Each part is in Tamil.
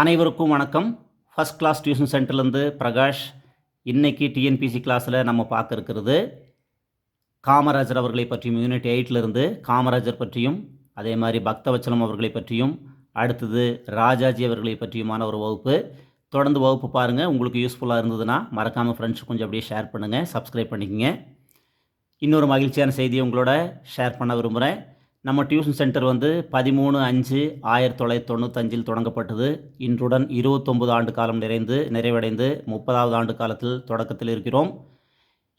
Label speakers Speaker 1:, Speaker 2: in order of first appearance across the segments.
Speaker 1: அனைவருக்கும் வணக்கம். ஃபஸ்ட் கிளாஸ் டியூஷன் சென்டர்லேருந்து பிரகாஷ். இன்றைக்கி டிஎன்பிசி கிளாஸில் நம்ம பார்க்க இருக்கிறது காமராஜர் அவர்களை பற்றியும் யூனிட் எயிட்டிலிருந்து காமராஜர் பற்றியும் அதே மாதிரி பக்தவச்சலம் அவர்களை பற்றியும் அடுத்தது ராஜாஜி அவர்களை பற்றியுமான ஒரு வகுப்பு. தொடர்ந்து வகுப்பு பாருங்கள் உங்களுக்கு யூஸ்ஃபுல்லாக இருந்ததுன்னா மறக்காமல் ஃப்ரெண்ட்ஸ் கொஞ்சம் அப்படியே ஷேர் பண்ணுங்கள் சப்ஸ்கிரைப் பண்ணிக்கங்க. இன்னொரு மகிழ்ச்சியான செய்தியை உங்களோட ஷேர் பண்ண விரும்புகிறேன் நம்ம டியூஷன் சென்டர் வந்து பதிமூணு அஞ்சு ஆயிரத்தி தொள்ளாயிரத்தி தொண்ணூத்தஞ்சில் தொடங்கப்பட்டது. இன்றுடன் இருபத்தொம்பது ஆண்டு காலம் நிறைந்து நிறைவடைந்து முப்பதாவது ஆண்டு காலத்தில் தொடக்கத்தில் இருக்கிறோம்.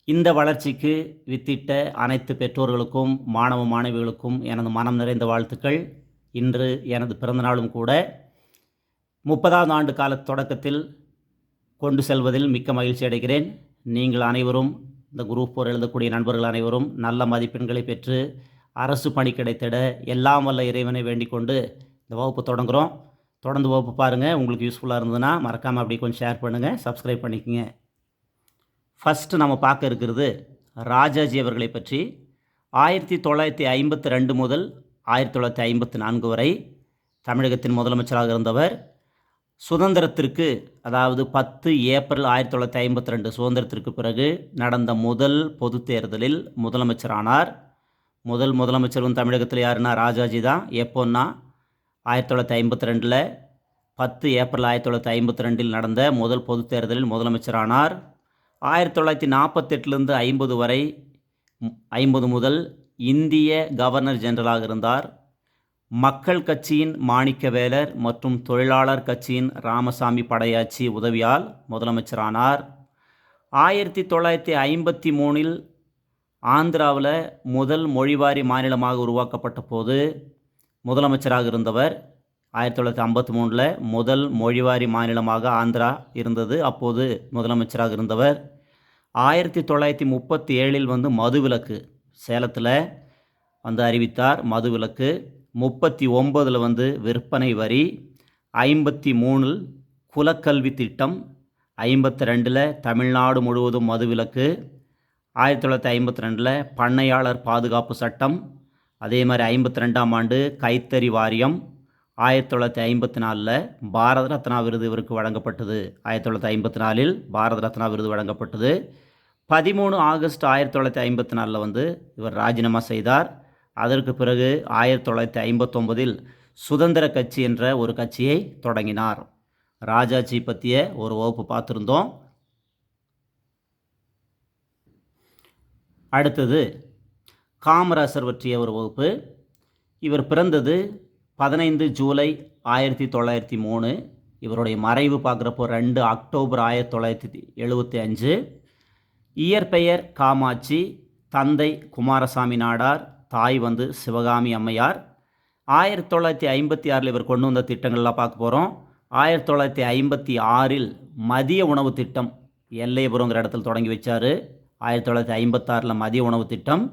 Speaker 1: இந்த வளர்ச்சிக்கு வித்திட்ட அனைத்து பெற்றோர்களுக்கும் மாணவ மாணவிகளுக்கும் எனது மனம் நிறைந்த வாழ்த்துக்கள். இன்று எனது பிறந்தநாளும் கூட முப்பதாவது ஆண்டு கால தொடக்கத்தில் கொண்டு செல்வதில் மிக்க மகிழ்ச்சி அடைகிறேன். நீங்கள் அனைவரும் இந்த குரூப் போர் எழுதக்கூடிய நண்பர்கள் அனைவரும் நல்ல மதிப்பெண்களை பெற்று அரசு பணி கிடைத்திட எல்லாம் வல்ல இறைவனை வேண்டிக் கொண்டு இந்த வகுப்பு தொடங்குகிறோம் தொடர்ந்து வகுப்பு பாருங்கள் உங்களுக்கு யூஸ்ஃபுல்லாக இருந்ததுன்னா மறக்காமல் அப்படியே கொஞ்சம் ஷேர் பண்ணுங்கள் சப்ஸ்கிரைப் பண்ணிக்கோங்க. ஃபஸ்ட்டு நம்ம பார்க்க இருக்கிறது ராஜாஜி அவர்களை பற்றி. ஆயிரத்தி தொள்ளாயிரத்தி ஐம்பத்தி ரெண்டு முதல் ஆயிரத்தி தொள்ளாயிரத்தி ஐம்பத்தி நான்கு வரை தமிழகத்தின் முதலமைச்சராக இருந்தவர். சுதந்திரத்திற்கு அதாவது பத்து ஏப்ரல் ஆயிரத்தி தொள்ளாயிரத்தி ஐம்பத்தி ரெண்டு சுதந்திரத்திற்கு பிறகு நடந்த முதல் பொது தேர்தலில் முதலமைச்சரானார். முதல் முதலமைச்சரும் தமிழகத்தில் யாருன்னா ராஜாஜி தான். எப்போன்னா ஆயிரத்தி தொள்ளாயிரத்தி ஐம்பத்தி ரெண்டில் பத்து ஏப்ரல் ஆயிரத்தி தொள்ளாயிரத்தி ஐம்பத்தி ரெண்டில் நடந்த முதல் பொதுத் தேர்தலில் முதலமைச்சரானார். ஆயிரத்தி தொள்ளாயிரத்தி நாற்பத்தெட்டுலேருந்து ஐம்பது வரை ஐம்பது முதல் இந்திய கவர்னர் ஜெனரலாக இருந்தார். மக்கள் கட்சியின் மாணிக்கவேலர் மற்றும் தொழிலாளர் கட்சியின் ராமசாமி படையாச்சி உதவியால் முதலமைச்சரானார். ஆயிரத்தி தொள்ளாயிரத்தி ஐம்பத்தி மூணில் ஆந்திராவில் முதல் மொழிவாரி மாநிலமாக உருவாக்கப்பட்ட போது முதலமைச்சராக இருந்தவர் ஆயிரத்தி தொள்ளாயிரத்தி ஐம்பத்தி மூணில் முதல் மொழிவாரி மாநிலமாக ஆந்திரா இருந்தது. அப்போது முதலமைச்சராக இருந்தவர் ஆயிரத்தி தொள்ளாயிரத்தி முப்பத்தி ஏழில் வந்து மதுவிலக்கு சேலத்தில் வந்து அறிவித்தார். மதுவிலக்கு முப்பத்தி ஒம்பதில் வந்து விற்பனை வரி ஐம்பத்தி மூணில் குலக்கல்வி திட்டம் ஐம்பத்தி ரெண்டில் தமிழ்நாடு முழுவதும் மதுவிலக்கு ஆயிரத்தி தொள்ளாயிரத்தி ஐம்பத்தி ரெண்டில் பண்ணையாளர் பாதுகாப்பு சட்டம் அதே மாதிரி ஐம்பத்தி ரெண்டாம் ஆண்டு கைத்தறி வாரியம் ஆயிரத்தி தொள்ளாயிரத்தி ஐம்பத்தி நாலில் பாரத ரத்னா விருது இவருக்கு வழங்கப்பட்டது. ஆயிரத்தி தொள்ளாயிரத்தி ஐம்பத்தி நாலில் பாரத ரத்னா விருது வழங்கப்பட்டது. பதிமூணு ஆகஸ்ட் ஆயிரத்தி தொள்ளாயிரத்தி ஐம்பத்தி நாலில் வந்து இவர் ராஜினாமா செய்தார். அதற்கு பிறகு ஆயிரத்தி தொள்ளாயிரத்தி ஐம்பத்தொம்பதில் சுதந்திர கட்சி என்ற ஒரு கட்சியை தொடங்கினார். ராஜாஜி பற்றிய ஒரு வகுப்பு பார்த்துருந்தோம். அடுத்தது காமராசர் பற்றிய ஒரு வகுப்பு. இவர் பிறந்தது பதினைந்து ஜூலை ஆயிரத்தி தொள்ளாயிரத்தி மூணு. இவருடைய மறைவு பார்க்குறப்போ ரெண்டு அக்டோபர் ஆயிரத்தி தொள்ளாயிரத்தி எழுபத்தி அஞ்சு. இயற்பெயர் காமாட்சி தந்தை குமாரசாமி நாடார் தாய் வந்து சிவகாமி அம்மையார். ஆயிரத்தி தொள்ளாயிரத்தி ஐம்பத்தி ஆறில் இவர் கொண்டு வந்த திட்டங்கள்லாம் பார்க்க போகிறோம் ஆயிரத்தி தொள்ளாயிரத்தி ஐம்பத்தி ஆறில் மதிய உணவு திட்டம் எல்லையபுரங்கிற இடத்துல தொடங்கி வச்சார். ஆயிரத்தி தொள்ளாயிரத்தி ஐம்பத்தாறில் மதிய உணவு திட்டம்.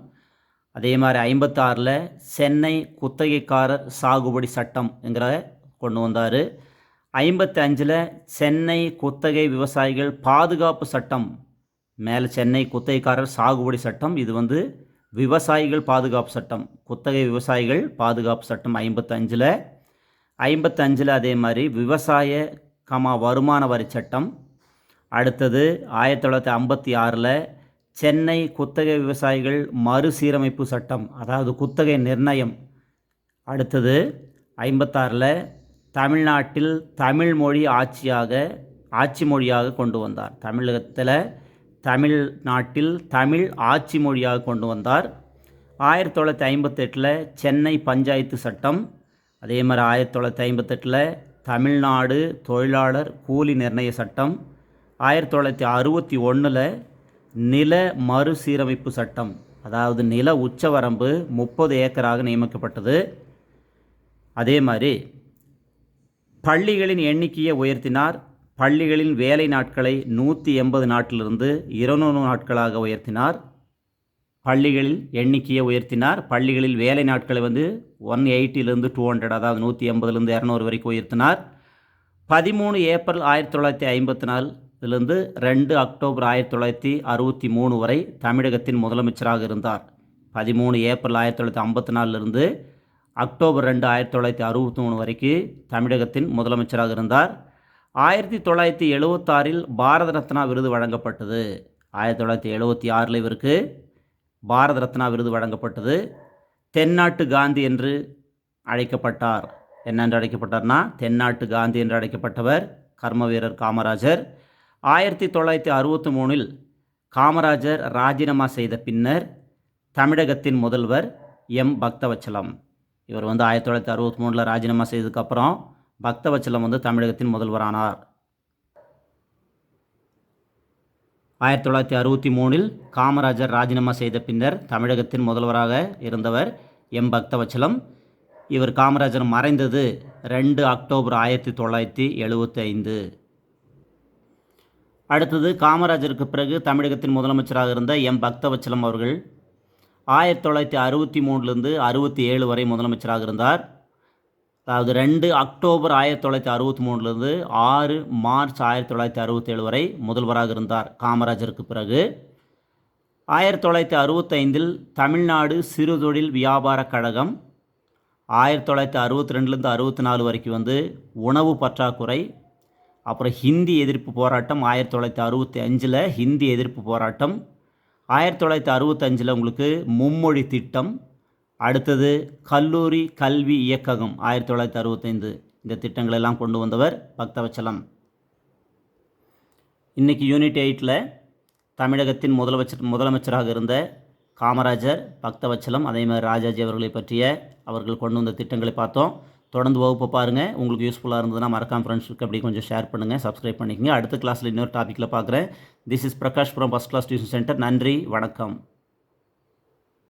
Speaker 1: அதே மாதிரி ஐம்பத்தாறில் சென்னை குத்தகைக்காரர் சாகுபடி சட்டம் என்கிற கொண்டு வந்தார். ஐம்பத்தி அஞ்சில் சென்னை குத்தகை விவசாயிகள் பாதுகாப்பு சட்டம் மேலே சென்னை குத்தகைக்காரர் சாகுபடி சட்டம் இது வந்து விவசாயிகள் பாதுகாப்பு சட்டம் குத்தகை விவசாயிகள் பாதுகாப்பு சட்டம் ஐம்பத்தஞ்சில். ஐம்பத்தஞ்சில் அதே மாதிரி விவசாய கமா வருமான வரி சட்டம். அடுத்தது ஆயிரத்தி தொள்ளாயிரத்தி ஐம்பத்தி ஆறில் சென்னை குத்தகை விவசாயிகள் மறுசீரமைப்பு சட்டம் அதாவது குத்தகை நிர்ணயம். அடுத்தது ஐம்பத்தாறில் தமிழ்நாட்டில் தமிழ் மொழி ஆட்சியாக ஆட்சி மொழியாக கொண்டு வந்தார். தமிழகத்தில் தமிழ்நாட்டில் தமிழ் ஆட்சி மொழியாக கொண்டு வந்தார். ஆயிரத்தி தொள்ளாயிரத்தி ஐம்பத்தெட்டில் சென்னை பஞ்சாயத்து சட்டம் அதே மாதிரி ஆயிரத்தி தொள்ளாயிரத்தி ஐம்பத்தெட்டில் தமிழ்நாடு தொழிலாளர் கூலி நிர்ணய சட்டம் ஆயிரத்தி தொள்ளாயிரத்தி அறுபத்தி ஒன்றில் நில மறுசீரமைப்பு சட்டம் அதாவது நில உச்சவரம்பு முப்பது ஏக்கராக நியமிக்கப்பட்டது. அதே மாதிரி பள்ளிகளின் எண்ணிக்கையை உயர்த்தினார். பள்ளிகளின் வேலை நாட்களை நூற்றி எண்பது நாட்டிலிருந்து இருநூறு நாட்களாக உயர்த்தினார். பள்ளிகளில் எண்ணிக்கையை உயர்த்தினார். பள்ளிகளில் வேலை நாட்களை வந்து ஒன் எயிட்டிலிருந்து டூ ஹண்ட்ரட் அதாவது நூற்றி எண்பதுலேருந்து இரநூறு வரைக்கும் உயர்த்தினார். பதிமூணு ஏப்ரல் ஆயிரத்தி தொள்ளாயிரத்தி ஐம்பத்தி நாலுலேருந்து ரெண்டு அக்டோபர் ஆயிரத்தி தொள்ளாயிரத்தி அறுபத்தி மூணு வரை தமிழகத்தின் முதலமைச்சராக இருந்தார். பதிமூணு ஏப்ரல் ஆயிரத்தி தொள்ளாயிரத்தி ஐம்பத்தி நாலுலேருந்து அக்டோபர் ரெண்டு ஆயிரத்தி தொள்ளாயிரத்தி அறுபத்தி மூணு வரைக்கும் தமிழகத்தின் முதலமைச்சராக இருந்தார். ஆயிரத்தி தொள்ளாயிரத்தி எழுபத்தாறில் பாரத ரத்னா விருது வழங்கப்பட்டது. ஆயிரத்தி தொள்ளாயிரத்தி எழுபத்தி ஆறில் இவருக்கு பாரத ரத்னா விருது வழங்கப்பட்டது. தென்னாட்டு காந்தி என்று அழைக்கப்பட்டார். என்னென்று அழைக்கப்பட்டார்னா தென்னாட்டு காந்தி என்று அழைக்கப்பட்டவர் கர்ம வீரர் காமராஜர். ஆயிரத்தி தொள்ளாயிரத்தி அறுபத்தி மூணில் காமராஜர் ராஜினாமா செய்த பின்னர் தமிழகத்தின் முதல்வர் எம். பக்தவச்சலம். இவர் வந்து ஆயிரத்தி தொள்ளாயிரத்தி அறுபத்தி மூணில் ராஜினாமா செய்ததுக்கப்புறம் பக்தவச்சலம் வந்து தமிழகத்தின் முதல்வரானார். ஆயிரத்தி தொள்ளாயிரத்தி அறுபத்தி மூணில் காமராஜர் ராஜினாமா செய்த பின்னர் தமிழகத்தின் முதல்வராக இருந்தவர் எம். பக்தவச்சலம். இவர் காமராஜர் மறைந்தது ரெண்டு அக்டோபர் ஆயிரத்தி தொள்ளாயிரத்தி எழுபத்தி ஐந்து அடுத்தது காமராஜருக்கு பிறகு தமிழகத்தின் முதலமைச்சராக இருந்த எம். பக்தவச்சலம் அவர்கள். ஆயிரத்தி தொள்ளாயிரத்தி அறுபத்தி மூணுலேருந்து அறுபத்தி ஏழு வரை முதலமைச்சராக இருந்தார். அதாவது ரெண்டு அக்டோபர் ஆயிரத்தி தொள்ளாயிரத்தி அறுபத்தி மூணுலேருந்து ஆறு மார்ச் ஆயிரத்தி தொள்ளாயிரத்தி அறுபத்தேழு வரை முதல்வராக இருந்தார் காமராஜருக்கு பிறகு. ஆயிரத்தி தொள்ளாயிரத்தி அறுபத்தைந்தில் தமிழ்நாடு சிறுதொழில் வியாபார கழகம். ஆயிரத்தி தொள்ளாயிரத்தி அறுபத்தி ரெண்டுலேருந்து அறுபத்தி நாலு வரைக்கும் வந்து உணவு பற்றாக்குறை அப்புறம் ஹிந்தி எதிர்ப்பு போராட்டம் ஆயிரத்தி தொள்ளாயிரத்தி அறுபத்தி அஞ்சில் ஹிந்தி எதிர்ப்பு போராட்டம். ஆயிரத்தி தொள்ளாயிரத்தி அறுபத்தஞ்சில் உங்களுக்கு மும்மொழி திட்டம் அடுத்தது கல்லூரி கல்வி இயக்ககம் ஆயிரத்தி தொள்ளாயிரத்தி அறுபத்தைந்து இந்த திட்டங்களெல்லாம் கொண்டு வந்தவர் பக்தவச்சலம். இன்றைக்கி யூனிட் எயிட்டில் தமிழகத்தின் முதலமைச்சர் முதலமைச்சராக இருந்த காமராஜர் பக்தவச்சலம் அதே மாதிரி ராஜாஜி அவர்களை பற்றிய அவர்கள் கொண்டு வந்த திட்டங்களை பார்த்தோம். தொடர்ந்து வகுப்பை பாருங்கள் உங்களுக்கு யூஸ்ஃபுல்லாக இருந்ததுன்னா மறக்காம ஃப்ரெண்ட்ஸுக்கு அப்படி கொஞ்சம் ஷேர் பண்ணுங்கள் சப்ஸ்கிரைப் பண்ணிக்கங்க. அடுத்த கிளாஸில் இன்னொரு டாப்பிக்கில் பார்க்குறேன். This is Prakash from first class tuition centre நன்றி வணக்கம்.